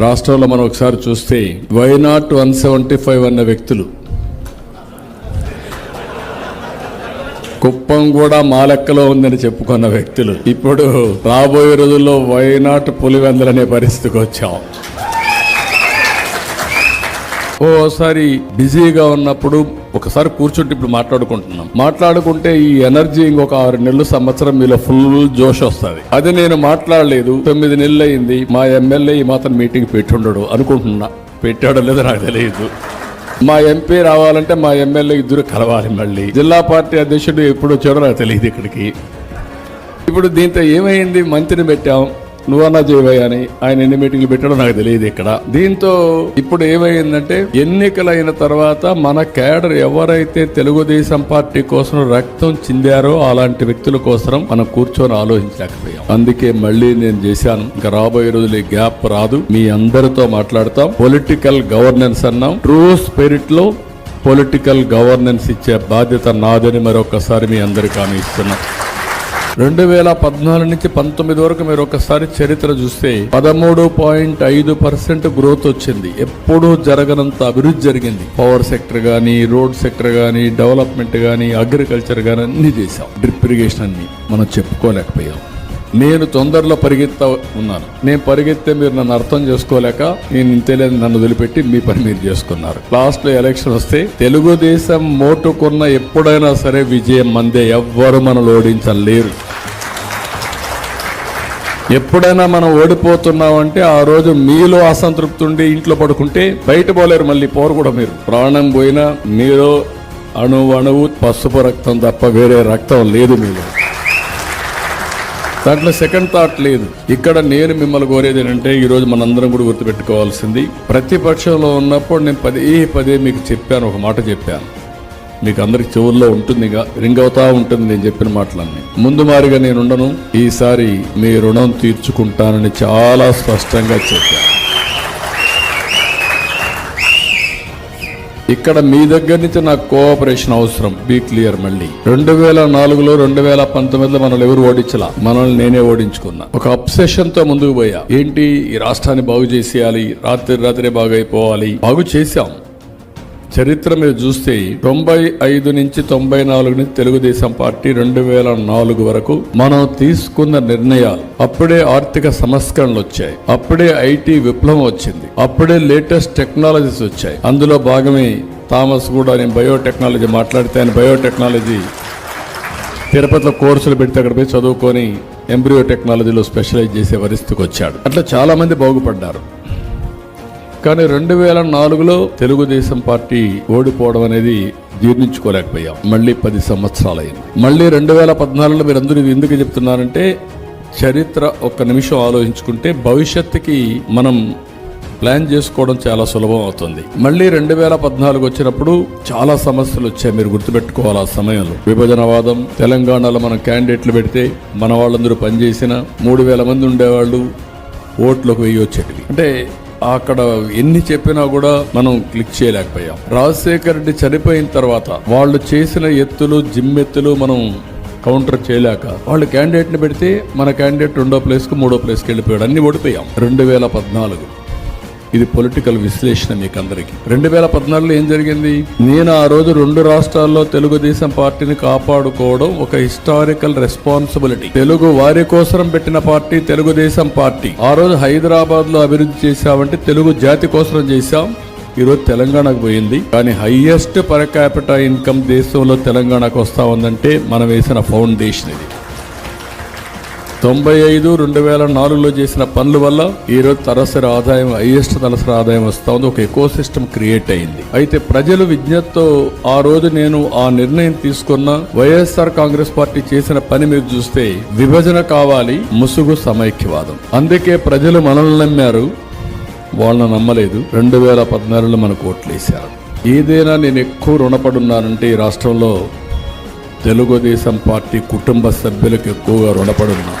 రాష్ట్రంలో మనం ఒకసారి చూస్తే వైనాట్ వన్ సెవెంటీ ఫైవ్ అన్న వ్యక్తులు. కుప్పం కూడా మా లెక్కలో ఉందని చెప్పుకున్న వ్యక్తులు. ఇప్పుడు రాబోయే రోజుల్లో వైనాట్ పులివెందలనే పరిస్థితికి వచ్చాం. ఓసారి బిజీగా ఉన్నప్పుడు ఒకసారి కూర్చుంటే ఇప్పుడు మాట్లాడుకుంటున్నాం. మాట్లాడుకుంటే ఈ ఎనర్జీ ఇంకొక ఆరు నెలలు సంవత్సరం మీలో ఫుల్ జోష్ వస్తుంది. అది నేను మాట్లాడలేదు. తొమ్మిది నెలలు అయింది మా ఎమ్మెల్యే ఈ మాత్రం మీటింగ్ పెట్టుండడు అనుకుంటున్నా. పెట్టాడో లేదో నాకు తెలియదు మా ఎంపీ రావాలంటే మా ఎమ్మెల్యే ఇద్దరు కలవాలి మళ్ళీ. జిల్లా పార్టీ అధ్యక్షుడు ఎప్పుడు వచ్చాడో నాకు తెలియదు ఇక్కడికి. ఇప్పుడు దీంతో ఏమైంది? మంత్రిని పెట్టాం. నువ్వన్నా చేయవయ్యా అని ఆయన ఎన్ని మీటింగ్లు పెట్టాడో నాకు తెలియదు ఇక్కడ. దీంతో ఇప్పుడు ఏమైందంటే ఎన్నికలైన తర్వాత మన కేడర్ ఎవరైతే తెలుగుదేశం పార్టీ కోసం రక్తం చిందారో అలాంటి వ్యక్తుల కోసం మనం కూర్చొని ఆలోచించలేకపోయాం. అందుకే మళ్ళీ నేను చేశాను. ఇంకా రాబోయే రోజులు గ్యాప్ రాదు. మీ అందరితో మాట్లాడతాం. పొలిటికల్ గవర్నెన్స్ అన్నాం. ట్రూ స్పిరిట్లో పొలిటికల్ గవర్నెన్స్ ఇచ్చే బాధ్యత నాదని మరొకసారి మీ అందరికీ ఆమె ఇస్తున్నాం. రెండు వేల పద్నాలుగు నుంచి పంతొమ్మిది వరకు మీరు ఒకసారి చరిత్ర చూస్తే పదమూడు పాయింట్ ఐదు పర్సెంట్ గ్రోత్ వచ్చింది. ఎప్పుడూ జరగనంత అభివృద్ధి జరిగింది. పవర్ సెక్టర్ కానీ రోడ్ సెక్టర్ కానీ డెవలప్మెంట్ కానీ అగ్రికల్చర్ కానీ అన్ని చేశాం. డ్రిప్ ఇరిగేషన్ అన్ని మనం చెప్పుకోలేకపోయాం. నేను తొందరలో పరిగెత్తా ఉన్నాను. నేను పరిగెత్తే మీరు నన్ను అర్థం చేసుకోలేక నేను ఇంతేలేని నన్ను వదిలిపెట్టి మీ పని మీరు చేసుకున్నారు. లాస్ట్లో ఎలక్షన్ వస్తే తెలుగుదేశం మోటుకున్న ఎప్పుడైనా సరే విజయం మందే ఎవ్వరు మనల్ని ఓడించలేరు. ఎప్పుడైనా మనం ఓడిపోతున్నామంటే ఆ రోజు మీలో అసంతృప్తి ఉండి ఇంట్లో పడుకుంటే బయట పోలేరు మళ్ళీ పోరు కూడా మీరు. ప్రాణం పోయినా మీలో అణువు అణువు పసుపు రక్తం తప్ప వేరే రక్తం లేదు మీలో. దాంట్లో సెకండ్ థాట్ లేదు. ఇక్కడ నేను మిమ్మల్ని కోరేది ఏంటంటే ఈరోజు మనందరం కూడా గుర్తుపెట్టుకోవాల్సింది ప్రతిపక్షంలో ఉన్నప్పుడు నేను పదే పదే మీకు చెప్పాను ఒక మాట చెప్పాను. మీకు అందరికి చెవుల్లో ఉంటుంది ఇక రింగ్ అవుతా ఉంటుంది నేను చెప్పిన మాటలన్నీ. ముందు మారిగా నేను ఉండను ఈసారి మీ రుణం తీర్చుకుంటానని చాలా స్పష్టంగా చెప్పాను ఇక్కడ మీ దగ్గర నుంచి నాకు కోఆపరేషన్ అవసరం బీ క్లియర్ మళ్ళీ. రెండు వేల నాలుగులో రెండు వేల పంతొమ్మిదిలో మనల్ని ఎవరు ఓడించలా? మనల్ని నేనే ఓడించుకున్నా. ఒక అప్సెషన్తో ముందుకు పోయా. ఏంటి? ఈ రాష్ట్రాన్ని బాగు చేసేయాలి రాత్రి రాత్రే బాగైపోవాలి. బాగు చేశాం. చరిత్ర మీరు చూస్తే తొంభై ఐదు నుంచి తొంభై నాలుగు నుంచి తెలుగుదేశం పార్టీ రెండు వేల నాలుగు వరకు మనం తీసుకున్న నిర్ణయాలు అప్పుడే ఆర్థిక సంస్కరణలు వచ్చాయి. అప్పుడే ఐటీ విప్లవం వచ్చింది. అప్పుడే లేటెస్ట్ టెక్నాలజీస్ వచ్చాయి. అందులో భాగమే థామస్ కూడా నేను బయోటెక్నాలజీ మాట్లాడితే ఆయన బయోటెక్నాలజీ తిరుపతిలో కోర్సులు పెడితే అక్కడ పోయి చదువుకొని ఎంబ్రియో టెక్నాలజీలో స్పెషలైజ్ చేసే పరిస్థితికి వచ్చాడు. అట్లా చాలా మంది బాగుపడ్డారు. కానీ రెండు వేల నాలుగులో తెలుగుదేశం పార్టీ ఓడిపోవడం అనేది జీర్ణించుకోలేకపోయాం. మళ్ళీ పది సంవత్సరాలు అయింది మళ్ళీ రెండు వేల పద్నాలుగులో మీరు అందరూ ఇది ఎందుకు చెప్తున్నారంటే చరిత్ర ఒక్క నిమిషం ఆలోచించుకుంటే భవిష్యత్తుకి మనం ప్లాన్ చేసుకోవడం చాలా సులభం అవుతుంది. మళ్ళీ రెండు వేల పద్నాలుగు వచ్చినప్పుడు చాలా సమస్యలు వచ్చాయి మీరు గుర్తుపెట్టుకోవాలి ఆ సమయంలో. విభజనవాదం తెలంగాణలో మనం క్యాండిడేట్లు పెడితే మన వాళ్ళందరూ పనిచేసిన మూడు వేల మంది ఉండేవాళ్ళు ఓట్లకు వెయ్యి వచ్చేటివి అంటే అక్కడ ఎన్ని చెప్పినా కూడా మనం క్లిక్ చేయలేకపోయాం. రాజశేఖర్ రెడ్డి చనిపోయిన తర్వాత వాళ్ళు చేసిన ఎత్తులు జిమ్మెత్తులు మనం కౌంటర్ చేయలేక వాళ్ళు క్యాండిడేట్ని పెడితే మన క్యాండిడేట్ రెండో ప్లేస్కు మూడో ప్లేస్కి వెళ్ళిపోయాడు. అన్ని ఓడిపోయాం. రెండు వేల పద్నాలుగు. ఇది పొలిటికల్ విశ్లేషణ మీకు అందరికీ రెండు వేల పద్నాలుగులో ఏం జరిగింది? నేను ఆ రోజు రెండు రాష్ట్రాల్లో తెలుగుదేశం పార్టీని కాపాడుకోవడం ఒక హిస్టారికల్ రెస్పాన్సిబిలిటీ తెలుగు వారి కోసం పెట్టిన పార్టీ తెలుగుదేశం పార్టీ. ఆ రోజు హైదరాబాద్లో అభివృద్ధి చేశామంటే తెలుగు జాతి కోసం చేశాం. ఈరోజు తెలంగాణకు పోయింది. కానీ హైయెస్ట్ పర్ క్యాపిటల్ ఇన్కమ్ దేశంలో తెలంగాణకు వస్తా ఉందంటే మనం వేసిన ఫౌండేషన్ ఇది. తొంభై ఐదు రెండు వేల నాలుగులో చేసిన పనుల వల్ల ఈ రోజు తలసరి ఆదాయం హైయెస్ట్ తలసరి ఆదాయం వస్తా ఉంది. ఒక ఎకో సిస్టమ్ క్రియేట్ అయింది. అయితే ప్రజలు విజ్ఞతతో ఆ రోజు నేను ఆ నిర్ణయం తీసుకున్న వైఎస్ఆర్ కాంగ్రెస్ పార్టీ చేసిన పని మీరు చూస్తే విభజన కావాలి ముసుగు సమైక్యవాదం. అందుకే ప్రజలు మనల్ని నమ్మారు. వాళ్ళని నమ్మలేదు. రెండు వేల పద్నాలుగులో మనకు ఓట్లేశారు ఏదైనా నేను ఎక్కువ రుణపడున్నానంటే ఈ రాష్ట్రంలో తెలుగుదేశం పార్టీ కుటుంబ సభ్యులకు ఎక్కువగా రుణపడున్నా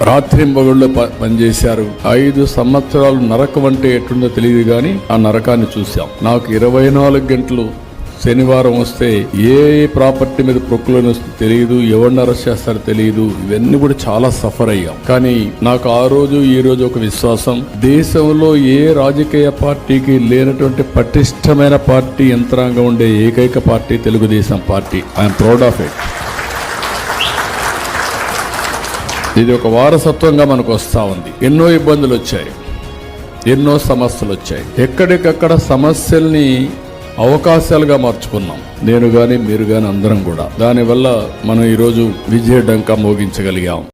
రాత్రింబగుళ్ళు ప- పనిచేశారు. ఐదు సంవత్సరాలు నరకం అంటే ఎట్లుందో తెలియదు కానీ ఆ నరకాన్ని చూశాం. నాకు ఇరవై నాలుగు గంటలు శనివారం వస్తే ఏ ప్రాపర్టీ మీద ప్రొక్లోన్ వస్తే తెలియదు ఎవరిని అరెస్ట్ చేస్తారో తెలియదు. ఇవన్నీ కూడా చాలా సఫర్ అయ్యాం. కానీ నాకు ఆ రోజు ఈ రోజు ఒక విశ్వాసం. దేశంలో ఏ రాజకీయ పార్టీకి లేనటువంటి పటిష్టమైన పార్టీ యంత్రాంగం ఉండే ఏకైక party Telugu Desam party. I'm proud of it ఇది ఒక వారసత్వంగా మనకు వస్తా ఉంది. ఎన్నో ఇబ్బందులు వచ్చాయి. ఎన్నో సమస్యలు వచ్చాయి. ఎక్కడికక్కడ సమస్యల్ని అవకాశాలుగా మార్చుకున్నాం. నేను కానీ మీరు కానీ అందరం కూడా. దానివల్ల మనం ఈరోజు విజయ డంకా మోగించగలిగాం.